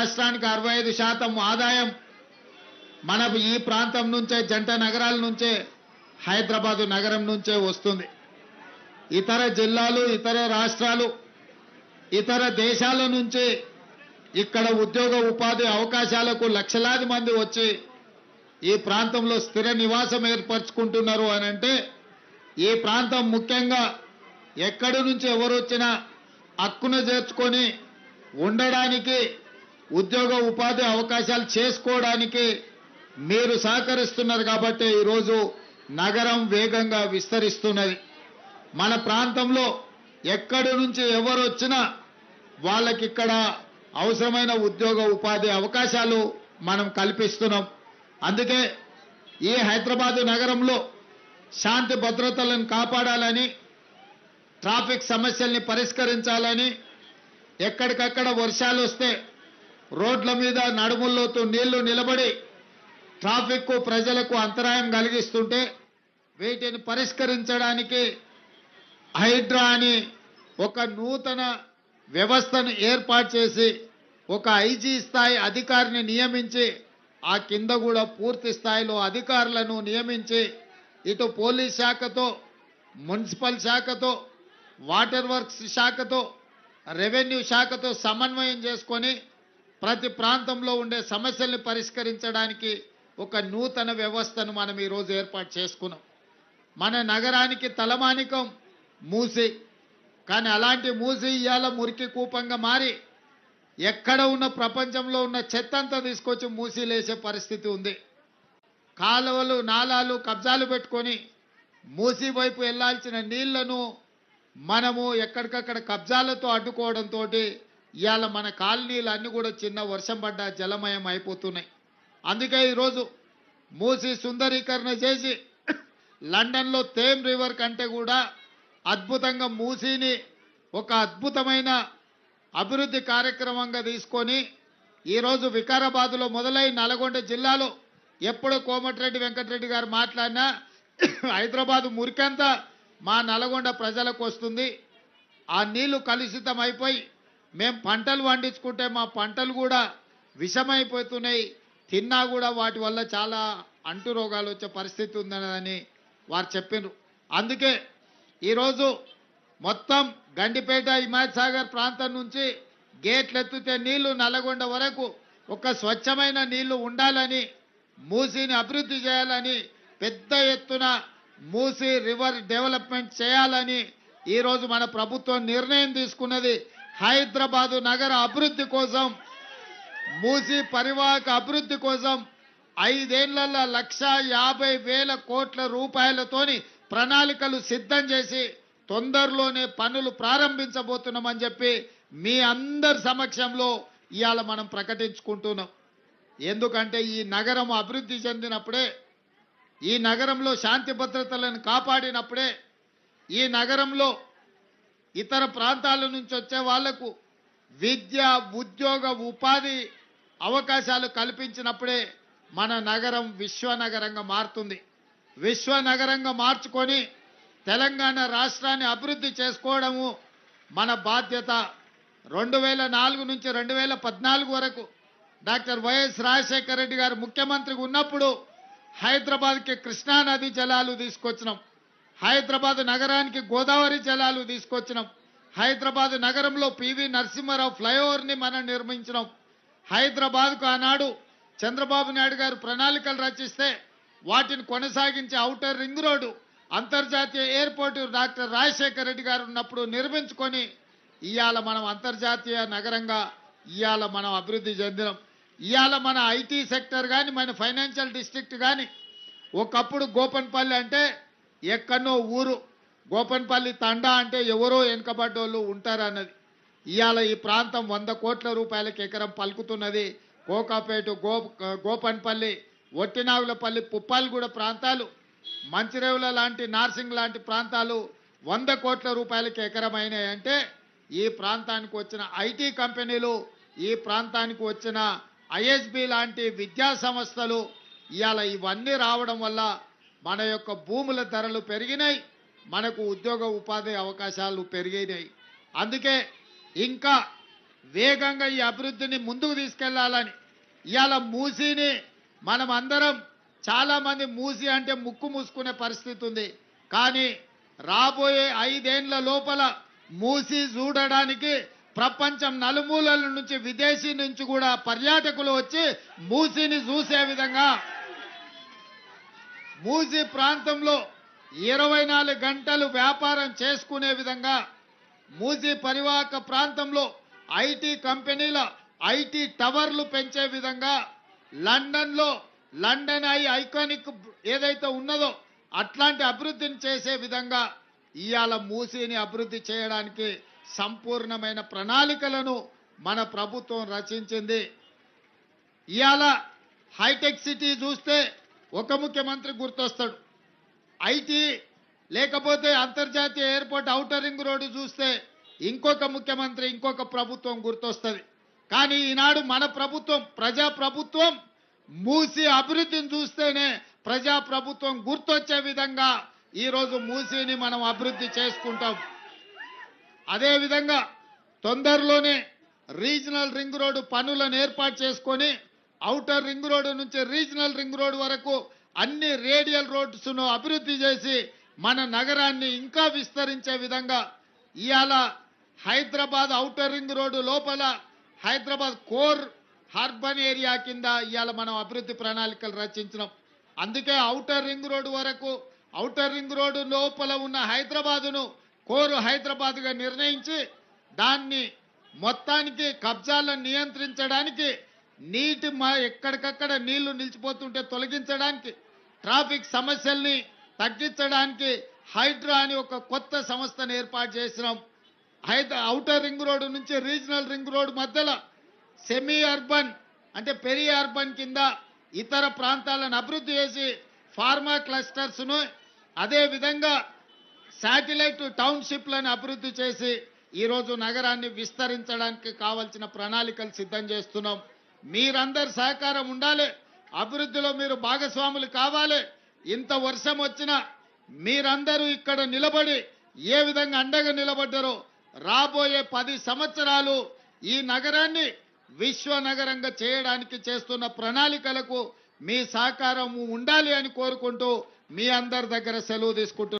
రాష్ట్రానికి అరవై ఐదు శాతం ఆదాయం మన ఈ ప్రాంతం నుంచే జంట నగరాల నుంచే హైదరాబాదు నగరం నుంచే వస్తుంది. ఇతర జిల్లాలు ఇతర రాష్ట్రాలు ఇతర దేశాల నుంచి ఇక్కడ ఉద్యోగ ఉపాధి అవకాశాలకు లక్షలాది మంది వచ్చి ఈ ప్రాంతంలో స్థిర నివాసం ఏర్పరచుకుంటున్నారు అని అంటే ఈ ప్రాంతం ముఖ్యంగా ఎక్కడి నుంచి ఎవరు వచ్చినా హక్కును చేర్చుకొని ఉండడానికి ఉద్యోగ ఉపాధి అవకాశాలు చేసుకోవడానికి మీరు సహకరిస్తున్నారు కాబట్టి ఈరోజు నగరం వేగంగా విస్తరిస్తున్నది. మన ప్రాంతంలో ఎక్కడి నుంచి ఎవరు వచ్చినా వాళ్ళకి ఇక్కడ అవసరమైన ఉద్యోగ ఉపాధి అవకాశాలు మనం కల్పిస్తున్నాం. అందుకే ఈ హైదరాబాదు నగరంలో శాంతి భద్రతలను కాపాడాలని ట్రాఫిక్ సమస్యల్ని పరిష్కరించాలని ఎక్కడికక్కడ వర్షాలు వస్తే రోడ్ల మీద నడుముల్లోతో నీళ్ళు నిలబడి ట్రాఫిక్ ప్రజలకు అంతరాయం కలిగిస్తుంటే వీటిని పరిష్కరించడానికి హైడ్రా అని ఒక నూతన వ్యవస్థను ఏర్పాటు చేసి ఒక ఐజీ స్థాయి అధికారిని నియమించి ఆ కింద కూడా పూర్తి స్థాయిలో అధికారులను నియమించి ఇటు పోలీస్ శాఖతో మున్సిపల్ శాఖతో వాటర్ వర్క్స్ శాఖతో రెవెన్యూ శాఖతో సమన్వయం చేసుకొని ప్రతి ప్రాంతంలో ఉండే సమస్యల్ని పరిష్కరించడానికి ఒక నూతన వ్యవస్థను మనం ఈరోజు ఏర్పాటు చేసుకున్నాం. మన నగరానికి తలమానికం మూసి. కానీ అలాంటి మూసి ఇవాళ మురికి కూపంగా మారి ఎక్కడ ఉన్న ప్రపంచంలో ఉన్న చెత్త అంతా తీసుకొచ్చి మూసిలేసే పరిస్థితి ఉంది. కాలువలు నాలాలు కబ్జాలు పెట్టుకొని మూసి వైపు వెళ్ళాల్సిన నీళ్ళను మనము ఎక్కడికక్కడ కబ్జాలతో అడ్డుకోవడంతో ఇవాళ మన కాలనీలు అన్నీ కూడా చిన్న వర్షం పడ్డ జలమయం అయిపోతున్నాయి. అందుకే ఈరోజు మూసి సుందరీకరణ చేసి లండన్లో తేమ్ రివర్ కంటే కూడా అద్భుతంగా మూసీని ఒక అద్భుతమైన అభివృద్ధి కార్యక్రమంగా తీసుకొని ఈరోజు వికారాబాద్లో మొదలై నల్గొండ జిల్లాలో ఎప్పుడు కోమటిరెడ్డి వెంకటరెడ్డి గారు మాట్లాడినా హైదరాబాద్ మురికంతా మా నల్గొండ ప్రజలకు వస్తుంది. ఆ నీళ్ళు కలుషితం అయిపోయి మేము పంటలు పండించుకుంటే మా పంటలు కూడా విషమైపోతున్నాయి. తిన్నా కూడా వాటి వల్ల చాలా అంటు రోగాలు వచ్చే పరిస్థితి ఉందని వారు చెప్పిండ్రు అందుకే ఈరోజు మొత్తం గండిపేట హిమాయత్ సాగర్ ప్రాంతం నుంచి గేట్లు ఎత్తితే నీళ్ళు నల్లగొండ వరకు ఒక స్వచ్ఛమైన నీళ్ళు ఉండాలని మూసీని అభివృద్ధి చేయాలని పెద్ద ఎత్తున మూసీ రివర్ డెవలప్మెంట్ చేయాలని ఈరోజు మన ప్రభుత్వం నిర్ణయం తీసుకున్నది. హైదరాబాదు నగర అభివృద్ధి కోసం మూసి పరివాహక అభివృద్ధి కోసం ఐదేళ్ళలో లక్ష యాభై వేల కోట్ల రూపాయలతోని ప్రణాళికలు సిద్ధం చేసి తొందరలోనే పనులు ప్రారంభించబోతున్నామని చెప్పి మీ అందరి సమక్షంలో ఇవాళ మనం ప్రకటించుకుంటున్నాం. ఎందుకంటే ఈ నగరం అభివృద్ధి చెందినప్పుడే ఈ నగరంలో శాంతి భద్రతలను కాపాడినప్పుడే ఈ నగరంలో ఇతర ప్రాంతాల నుంచి వచ్చే వాళ్ళకు విద్య ఉద్యోగ ఉపాధి అవకాశాలు కల్పించినప్పుడే మన నగరం విశ్వనగరంగా మారుతుంది. విశ్వనగరంగా మార్చుకొని తెలంగాణ రాష్ట్రాన్ని అభివృద్ధి చేసుకోవడము మన బాధ్యత. రెండు వేల నాలుగు నుంచి రెండు వేల పద్నాలుగు వరకు డాక్టర్ వైఎస్ రాజశేఖర రెడ్డి గారు ముఖ్యమంత్రిగా ఉన్నప్పుడు హైదరాబాద్కి కృష్ణానది జలాలు తీసుకొచ్చినాం. హైదరాబాద్ నగరానికి గోదావరి జలాలు తీసుకొచ్చినాం. హైదరాబాద్ నగరంలో పివి నరసింహారావు ఫ్లైఓవర్ని మనం నిర్మించినాం. హైదరాబాద్కు ఆనాడు చంద్రబాబు నాయుడు గారు ప్రణాళికలు రచిస్తే వాటిని కొనసాగించే ఔటర్ రింగ్ రోడ్డు అంతర్జాతీయ ఎయిర్పోర్టు డాక్టర్ రాజశేఖర రెడ్డి గారు ఉన్నప్పుడు నిర్మించుకొని ఇవాళ మనం అంతర్జాతీయ నగరంగా ఇవాళ మనం అభివృద్ధి చెందినాం. ఇవాళ మన ఐటీ సెక్టర్ కానీ మన ఫైనాన్షియల్ డిస్ట్రిక్ట్ కానీ ఒకప్పుడు గోపన్పల్లి అంటే ఎక్కడో ఊరు గోపన్పల్లి తండా అంటే ఎవరో వెనుకబడ్డోళ్ళు ఉంటారన్నది. ఇవాళ ఈ ప్రాంతం వంద కోట్ల రూపాయలకి ఎకరం పలుకుతున్నది. కోకాపేట గో గోపన్పల్లి ఒట్టినాగులపల్లి పుప్పాలగూడ ప్రాంతాలు మంచిరేవుల లాంటి నార్సింగ్ లాంటి ప్రాంతాలు వంద కోట్ల రూపాయలకు ఎకరమైనాయంటే ఈ ప్రాంతానికి వచ్చిన ఐటీ కంపెనీలు ఈ ప్రాంతానికి వచ్చిన ఐఎస్బి లాంటి విద్యా సంస్థలు ఇవాళ ఇవన్నీ రావడం వల్ల మన యొక్క భూముల ధరలు పెరిగినాయి మనకు ఉద్యోగ ఉపాధి అవకాశాలు పెరిగినాయి. అందుకే ఇంకా వేగంగా ఈ అభివృద్ధిని ముందుకు తీసుకెళ్ళాలని ఇవాళ మూసీని మనం అందరం చాలామంది మూసి అంటే ముక్కు మూసుకునే పరిస్థితి ఉంది. కానీ రాబోయే ఐదేండ్ల లోపల మూసి చూడడానికి ప్రపంచం నలుమూలల నుంచి విదేశీ నుంచి కూడా పర్యాటకులు వచ్చి మూసిని చూసే విధంగా మూజీ ప్రాంతంలో ఇరవై నాలుగు గంటలు వ్యాపారం చేసుకునే విధంగా మూజీ పరివాహక ప్రాంతంలో ఐటీ కంపెనీల ఐటీ టవర్లు పెంచే విధంగా లండన్లో లండన్ ఐ ఐకానిక్ ఏదైతే ఉన్నదో అట్లాంటి అభివృద్ధిని చేసే విధంగా ఇవాళ మూసీని అభివృద్ధి చేయడానికి సంపూర్ణమైన ప్రణాళికలను మన ప్రభుత్వం రచించింది. ఇవాళ హైటెక్ సిటీ చూస్తే ఒక ముఖ్యమంత్రి గుర్తొస్తాడు. ఐటీ లేకపోతే అంతర్జాతీయ ఎయిర్పోర్ట్ ఔటర్ రింగ్ రోడ్డు చూస్తే ఇంకొక ముఖ్యమంత్రి ఇంకొక ప్రభుత్వం గుర్తొస్తుంది. కానీ ఈనాడు మన ప్రభుత్వం ప్రజా ప్రభుత్వం మూసి అభివృద్ధిని చూస్తేనే ప్రజా ప్రభుత్వం గుర్తొచ్చే విధంగా ఈరోజు మూసీని మనం అభివృద్ధి చేసుకుంటాం. అదేవిధంగా తొందరలోనే రీజనల్ రింగ్ రోడ్డు పనులను ఏర్పాటు చేసుకొని ఔటర్ రింగ్ రోడ్డు నుంచి రీజనల్ రింగ్ రోడ్డు వరకు అన్ని రేడియల్ రోడ్స్ను అభివృద్ధి చేసి మన నగరాన్ని ఇంకా విస్తరించే విధంగా ఇవాళ హైదరాబాద్ ఔటర్ రింగ్ రోడ్డు లోపల హైదరాబాద్ కోర్ హార్బన్ ఏరియా కింద ఇవాళ మనం అభివృద్ధి ప్రణాళికలు రచించినాం. అందుకే ఔటర్ రింగ్ రోడ్డు వరకు ఔటర్ రింగ్ రోడ్డు లోపల ఉన్న హైదరాబాదును కోరు హైదరాబాద్గా నిర్ణయించి దాన్ని మొత్తానికి కబ్జాలను నియంత్రించడానికి నీటి మా ఎక్కడికక్కడ నీళ్ళు నిలిచిపోతుంటే తొలగించడానికి ట్రాఫిక్ సమస్యల్ని తగ్గించడానికి హైడ్రా అని ఒక కొత్త సంస్థను ఏర్పాటు చేసినాం. హైద ఔటర్ రింగ్ రోడ్డు నుంచి రీజనల్ రింగ్ రోడ్డు మధ్యలో సెమీ అర్బన్ అంటే పెరి అర్బన్ కింద ఇతర ప్రాంతాలను అభివృద్ధి చేసి ఫార్మా క్లస్టర్స్ను అదేవిధంగా శాటిలైట్ టౌన్షిప్లను అభివృద్ధి చేసి ఈరోజు నగరాన్ని విస్తరించడానికి కావలసిన ప్రణాళికలు సిద్ధం చేస్తున్నాం. మీరందరి సహకారం ఉండాలి. అభివృద్ధిలో మీరు భాగస్వాములు కావాలి. ఇంత వర్షం వచ్చినా మీరందరూ ఇక్కడ నిలబడి ఏ విధంగా అండగా నిలబడ్డారో రాబోయే పది సంవత్సరాలు ఈ నగరాన్ని విశ్వ నగరంగా చేయడానికి చేస్తున్న ప్రణాళికలకు మీ సహకారం ఉండాలి అని కోరుకుంటూ మీ అందరి దగ్గర సెలవు తీసుకుంటున్నాను.